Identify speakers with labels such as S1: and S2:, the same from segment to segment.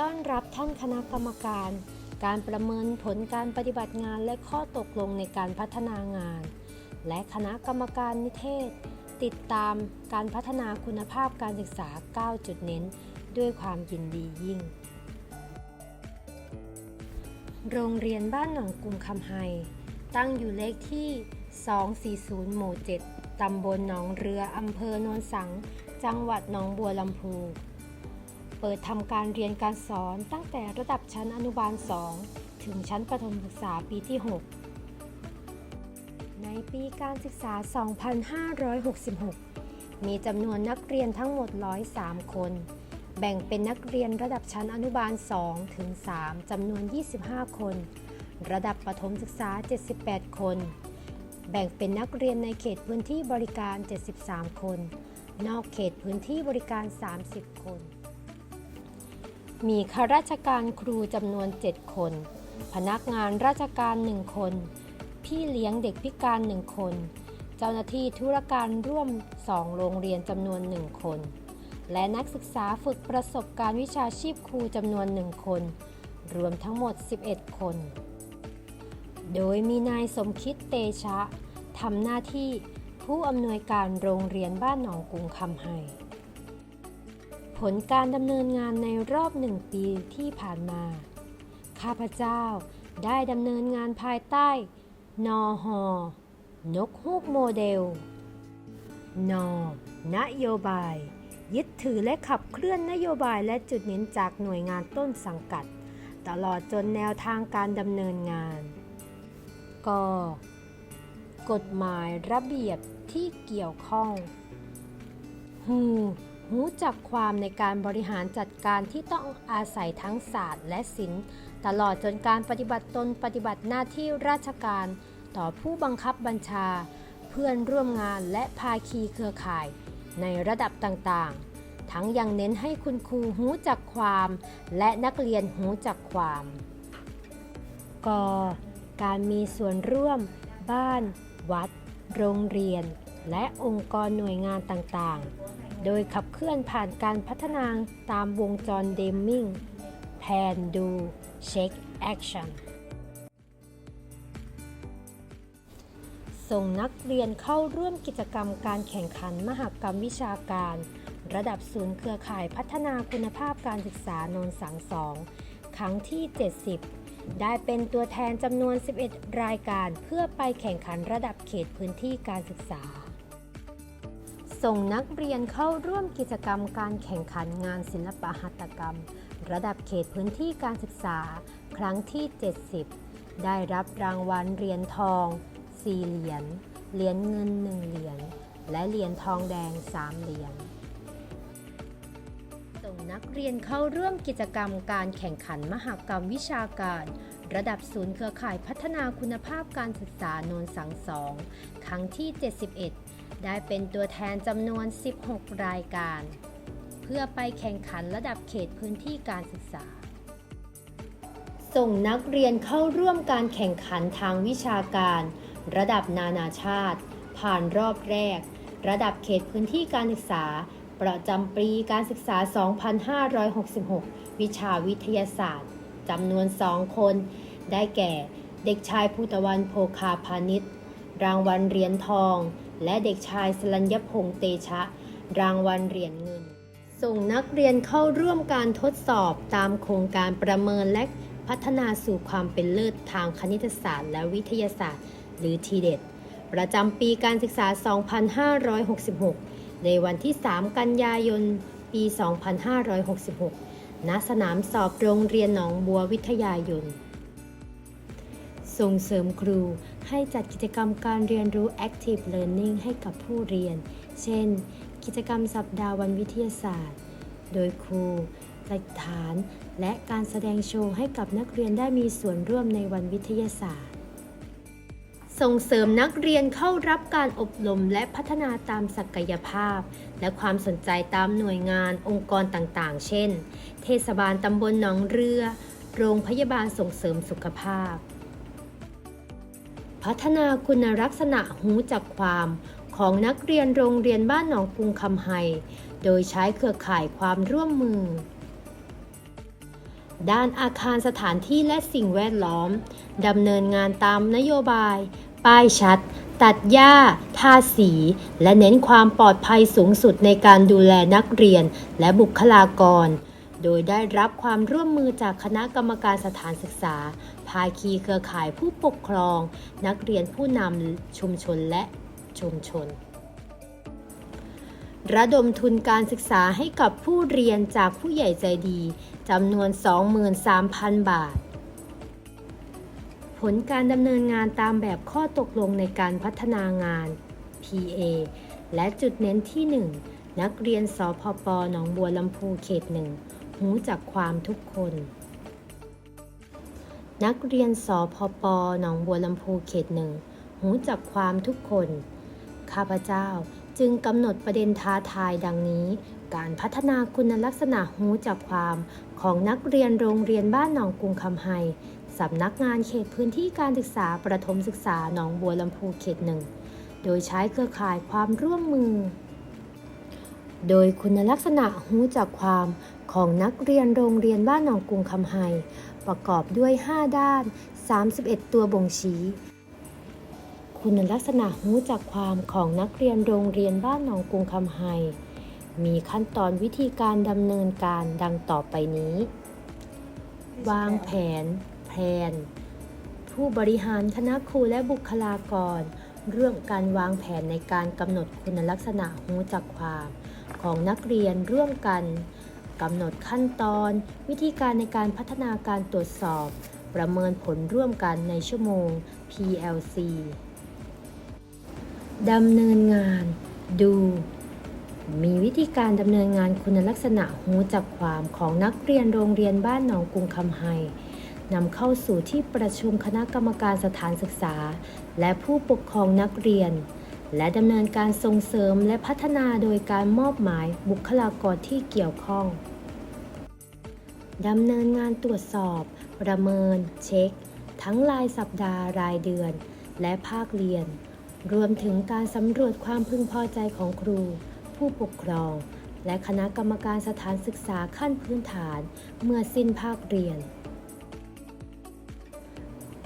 S1: ต้อนรับท่านคณะกรรมการ การประเมินผลการปฏิบัติงานและข้อตกลงในการพัฒนางาน และคณะกรรมการนิเทศ ติดตามการพัฒนาคุณภาพการศึกษา 9 จุดเน้น ด้วยความยินดียิ่ง โรงเรียนบ้านหนองกรุงคำไฮตั้งอยู่เลขที่ 240 หมู่ 7 ตำบลหนองเรือ อำเภอโนนสัง จังหวัดหนองบัวลำพู เปิดทำการเรียนการสอนตั้งแต่ระดับชั้นอนุบาล 2 ถึงชั้นประถมศึกษาปีที่ 6 ในปีการศึกษา 2566 มีจำนวนนักเรียนทั้งหมด 103 คน แบ่งเป็นนักเรียนระดับชั้นอนุบาล 2 ถึง 3 จำนวน 25 คน ระดับประถมศึกษา 78 คน แบ่งเป็นนักเรียนในเขตพื้นที่บริการ 73 คน นอกเขตพื้นที่บริการ 30 คน มีข้าราชการครูจำนวน 7 คน พนักงานราชการ 1 คน พี่เลี้ยงเด็กพิการ 1 คน เจ้าหน้าที่ธุรการร่วม 2 โรงเรียนจำนวน 1 คน และนักศึกษาฝึกประสบการณ์วิชาชีพครูจำนวน 1 คน รวมทั้งหมด 11 คน โดยมีนายสมคิดเตชะทำหน้าที่ผู้อำนวยการโรงเรียนบ้านหนองกุงคำไฮ ผลการดำเนินงานในรอบหนึ่งปีที่ผ่านมา ข้าพเจ้าได้ดำเนินงานภายใต้ นอหอนกฮูกโมเดลนนโยบาย ยึดถือและขับเคลื่อนนโยบายและจุดเน้นจากหน่วยงานต้นสังกัด ตลอดจนแนวทางการดำเนินงานกกฎหมายระเบียบที่เกี่ยวข้องหู หูจักความในการบริหารจัดการที่ต้องอาศัยทั้งศาสตร์และศิลป์ ตลอดจนการปฏิบัติตนปฏิบัติหน้าที่ราชการต่อผู้บังคับบัญชา เพื่อนร่วมงานและภาคีเครือข่าย ในระดับต่างๆ ทั้งยังเน้นให้คุณครูหูจักความ และนักเรียนหูจักความกการมีส่วนร่วม บ้าน วัด โรงเรียน และองค์กรหน่วยงานต่างๆ โดยขับเคลื่อนผ่านการพัฒนาตามวงจรเดมมิงแพนดูเช็คแอคชั่นส่งนักเรียนเข้าร่วมกิจกรรมการแข่งขันมหกรรมวิชาการ ระดับศูนย์เครือข่ายพัฒนาคุณภาพการศึกษาโนนสังสองครั้งที่ 70 ได้เป็นตัวแทนจำนวน 11 รายการเพื่อไปแข่งขันระดับเขตพื้นที่การศึกษา ส่งนักเรียนเข้าร่วมกิจกรรมการแข่งขันงานศิลปหัตถกรรม ระดับเขตพื้นที่การศึกษา ครั้งที่ 70 ได้รับรางวัลเหรียญทอง 4 เหรียญ เหรียญเงิน 1 เหรียญ และเหรียญทองแดง 3 เหรียญ ส่งนักเรียนเข้าร่วมกิจกรรมการแข่งขันมหกรรมวิชาการระดับศูนย์เครือข่ายพัฒนาคุณภาพการศึกษานนสังสอง ครั้งที่ 71 ได้เป็นตัวแทนจำนวน 16 รายการ เพื่อไปแข่งขันระดับเขตพื้นที่การศึกษา ส่งนักเรียนเข้าร่วมการแข่งขันทางวิชาการ ระดับนานาชาติ ผ่านรอบแรก ระดับเขตพื้นที่การศึกษา ประจำปีการศึกษา 2566 วิชาวิทยาศาสตร์จำนวน 2 คน ได้แก่ เด็กชายภูตะวันโพคาพาณิชย์ รางวัลเหรียญทอง และเด็กชายสลัญญพงษ์เตชะ รางวัลเหรียญเงิน ส่งนักเรียนเข้าร่วมการทดสอบตามโครงการประเมินและพัฒนาสู่ความเป็นเลิศทางคณิตศาสตร์ และวิทยาศาสตร์ หรือทีเด็ดประจำปีการศึกษา 2566 ในวันที่ 3 กันยายน ปี 2566 ณ สนามสอบโรงเรียนหนองบัววิทยายน ส่งเสริมครูให้จัดกิจกรรมการเรียนรู้ Active Learning ให้กับผู้เรียน เช่น กิจกรรมสัปดาห์วันวิทยาศาสตร์ โดยครูจัดฐาน และการแสดงโชว์ให้กับนักเรียนได้มีส่วนร่วมในวันวิทยาศาสตร์ ส่งเสริมนักเรียนเข้ารับการอบรมและพัฒนาตามศักยภาพ และความสนใจตามหน่วยงานองค์กรต่างๆ เช่น เทศบาลตำบลหนองเรือ โรงพยาบาลส่งเสริมสุขภาพ พัฒนาคุณลักษณะหูจักความของนักเรียนโรงเรียนบ้านหนองกรุงคำไฮ โดยใช้เครือข่ายความร่วมมือ ด้านอาคารสถานที่และสิ่งแวดล้อมดำเนินงานตามนโยบาย ป้ายชัด ตัดหญ้า ทาสี และเน้นความปลอดภัยสูงสุดในการดูแลนักเรียนและบุคลากร โดยได้รับความร่วมมือจากคณะกรรมการสถานศึกษา ภาคีเครือข่ายผู้ปกครอง นักเรียนผู้นำชุมชนและชุมชน ระดมทุนการศึกษาให้กับผู้เรียนจากผู้ใหญ่ใจดีจำนวน 23,000 บาท ผลการดำเนินงานตามแบบข้อตกลงในการพัฒนางาน PA และจุดเน้นที่ 1 นักเรียนสพปหนองบัวลำพูเขตหนึ่ง หูจักความทุกคน นักเรียนสพปหนองบัวลำพูเขตหนึ่งหูจักความทุกคน ข้าพเจ้าจึงกำหนดประเด็นท้าทายดังนี้ การพัฒนาคุณลักษณะหูจักความของนักเรียนโรงเรียนบ้านหนองกรุงคำไฮสำนักงานเขตพื้นที่การศึกษาประถมศึกษาหนองบัวลำพูเขตหนึ่ง โดยใช้เครือข่ายความร่วมมือ โดยคุณลักษณะหูจักความ ของนักเรียนโรงเรียนบ้านหนองกรุงคำไฮประกอบด้วย 5 ด้าน 31 ตัวบ่งชี้ คุณลักษณะหูจักความของนักเรียนโรงเรียนบ้านหนองกรุงคำไฮมีขั้นตอนวิธีการดำเนินการดังต่อไปนี้ วางแผน แผน ผู้บริหารคณะครูและบุคลากร เรื่องการวางแผนในการกำหนดคุณลักษณะหูจักความ ของนักเรียนร่วมกัน กำหนดขั้นตอน วิธีการในการพัฒนาการตรวจสอบ ประเมินผลร่วมกันในชั่วโมง PLC ดำเนินงาน ดู มีวิธีการดำเนินงานคุณลักษณะหูจักความของนักเรียนโรงเรียนบ้านหนองกรุงคำไฮนำเข้าสู่ที่ประชุมคณะกรรมการสถานศึกษา และผู้ปกครองนักเรียน และดำเนินการส่งเสริมและพัฒนาโดยการมอบหมายบุคลากรที่เกี่ยวข้อง ดำเนินงานตรวจสอบ ประเมิน เช็ค ทั้งรายสัปดาห์รายเดือน และภาคเรียน รวมถึงการสำรวจความพึงพอใจของครู ผู้ปกครอง และคณะกรรมการสถานศึกษาขั้นพื้นฐาน เมื่อสิ้นภาคเรียน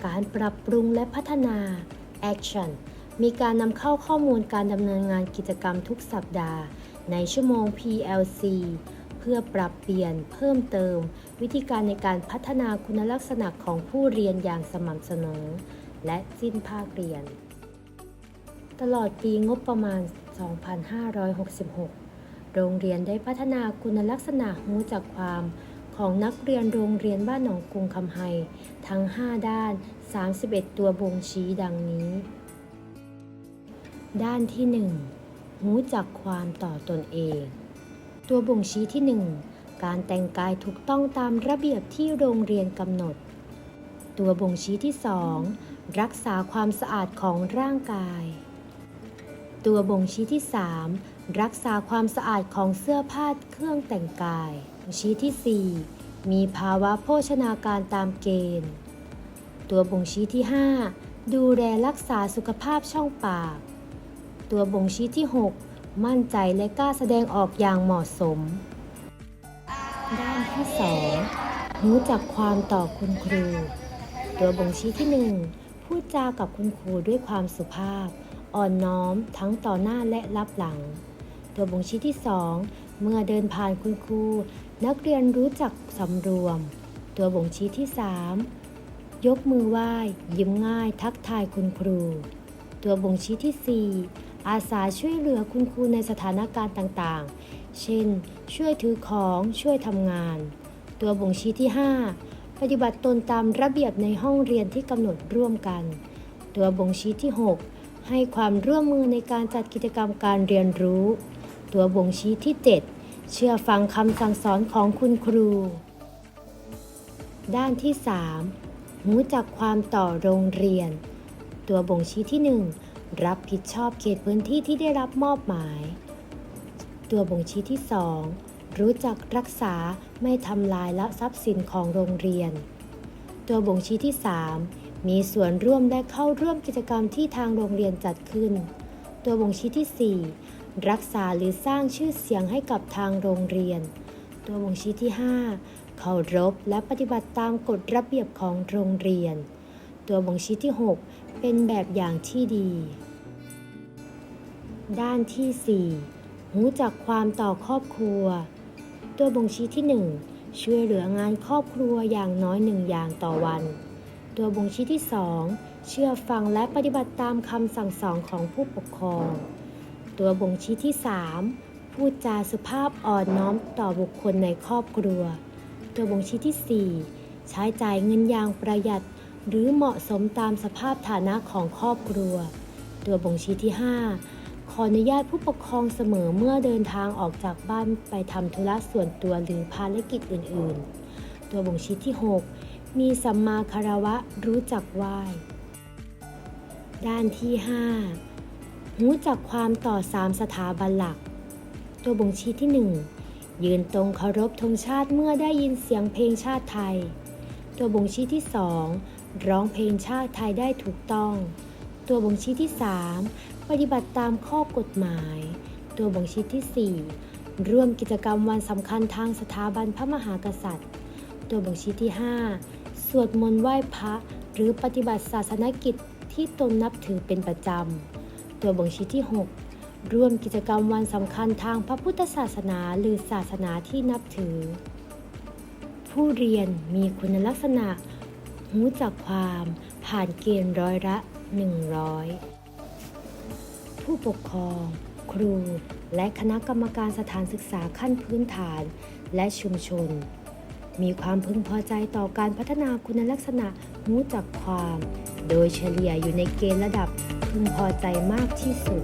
S1: การปรับปรุงและพัฒนา Action มีการนำเข้าข้อมูลการดำเนินงานกิจกรรมทุกสัปดาห์ ในชั่วโมง PLC เพื่อปรับเปลี่ยนเพิ่มเติม วิธีการในการพัฒนาคุณลักษณะของผู้เรียนอย่างสม่ำเสมอ และสิ้นภาคเรียน ตลอดปีงบประมาณ 2566 โรงเรียนได้พัฒนาคุณลักษณะหูจักความของนักเรียนโรงเรียนบ้านหนองกรุงคำไฮทั้ง 5 ด้าน 31 ตัวบ่งชี้ดังนี้ ด้านที่1หูจักความต่อตนเอง ตัวบ่งชี้ที่ 1 การแต่งกายถูกต้องตามระเบียบที่โรงเรียนกำหนด ตัวบ่งชี้ที่ 2 รักษาความสะอาดของร่างกาย ตัวบ่งชี้ที่ 3 รักษาความสะอาดของเสื้อผ้าเครื่องแต่งกายบ่งชี้ที่ 4 มีภาวะโภชนาการตามเกณฑ์ ตัวบ่งชี้ที่ 5 ดูแลรักษาสุขภาพช่องปาก ตัวบ่งชี้ที่ 6 มั่นใจและกล้าแสดงออกอย่างเหมาะสม ด้านที่ 2 รู้จักความต่อคุณครู ตัวบ่งชี้ที่ 1 พูดจากับคุณครูด้วยความสุภาพ อ่อนน้อมทั้งต่อหน้าและรับหลัง ตัวบ่งชี้ที่ 2 เมื่อเดินผ่านคุณครู นักเรียนรู้จักสำรวม ตัวบ่งชี้ที่ 3ยกมือไหว้ ยิ้มง่ายทักทายคุณครู ตัวบ่งชี้ที่ 4 อาสาช่วยเหลือคุณครูในสถานการณ์ต่างๆ เช่น ช่วยถือของช่วยทำงาน ตัวบ่งชี้ที่ 5 ปฏิบัติตนตามระเบียบในห้องเรียนที่กำหนดร่วมกัน ตัวบ่งชี้ที่ 6 ให้ความร่วมมือในการจัดกิจกรรมการเรียนรู้ ตัวบ่งชี้ที่ 7 เชื่อฟังคำสั่งสอนของคุณครู ด้านที่3หูจักความต่อโรงเรียน ตัวบ่งชี้ที่ 1 รับผิดชอบเขตพื้นที่ที่ได้รับมอบหมาย ตัวบ่งชี้ที่ 2 รู้จักรักษาไม่ทำลายละทรัพย์สินของโรงเรียน ตัวบ่งชี้ที่ 3 มีส่วนร่วมและเข้าร่วมกิจกรรมที่ทางโรงเรียนจัดขึ้น ตัวบ่งชี้ที่ 4 รักษาหรือสร้างชื่อเสียงให้กับทางโรงเรียน ตัวบ่งชี้ที่ 5 เคารพและปฏิบัติตามกฎระเบียบของโรงเรียน ตัวบ่งชี้ที่ 6 เป็นแบบอย่างที่ดี ด้านที่4รู้จักความต่อครอบครัว ตัวบ่งชี้ที่ 1 ช่วยเหลืองานครอบครัวอย่างน้อยหนึ่งอย่างต่อวัน ตัวบ่งชี้ที่ 2 เชื่อฟังและปฏิบัติตามคำสั่งสอนของผู้ปกครอง ตัวบ่งชี้ที่ 3 พูดจาสุภาพอ่อนน้อมต่อบุคคลในครอบครัว ตัวบ่งชี้ที่ 4 ใช้จ่ายเงินอย่างประหยัด หรือเหมาะสมตามสภาพฐานะของครอบครัว ตัวบ่งชี้ที่ 5 ขออนุญาตผู้ปกครองเสมอเมื่อเดินทางออกจากบ้านไปทำธุระส่วนตัวหรือภารกิจอื่น ๆ ตัวบ่งชี้ที่ 6 มีสัมมาคารวะรู้จักไหว้ด้านที่ 5 รู้จักความต่อสามสถาบันหลัก ตัวบ่งชี้ที่ 1 ยืนตรงเคารพธงชาติเมื่อได้ยินเสียงเพลงชาติไทย ตัวบ่งชี้ที่ 2 ร้องเพลงชาติไทยได้ถูกต้อง ตัวบ่งชี้ที่ 3 ปฏิบัติตามข้อกฎหมาย ตัวบ่งชี้ที่ 4 ร่วมกิจกรรมวันสำคัญทางสถาบันพระมหากษัตริย์ ตัวบ่งชี้ที่ 5 สวดมนต์ไหว้พระ หรือปฏิบัติศาสนกิจที่ตนนับถือเป็นประจำ ตัวบ่งชี้ที่ 6 ร่วมกิจกรรมวันสำคัญทางพระพุทธศาสนาหรือศาสนาที่นับถือ ผู้เรียนมีคุณลักษณะ รู้จักความผ่านเกณฑ์ร้อยละ 100 ผู้ปกครอง ครู และคณะกรรมการสถานศึกษาขั้นพื้นฐาน และชุมชน มีความพึงพอใจต่อการพัฒนาคุณลักษณะรู้จักความ โดยเฉลี่ยอยู่ในเกณฑ์ระดับพึงพอใจมากที่สุด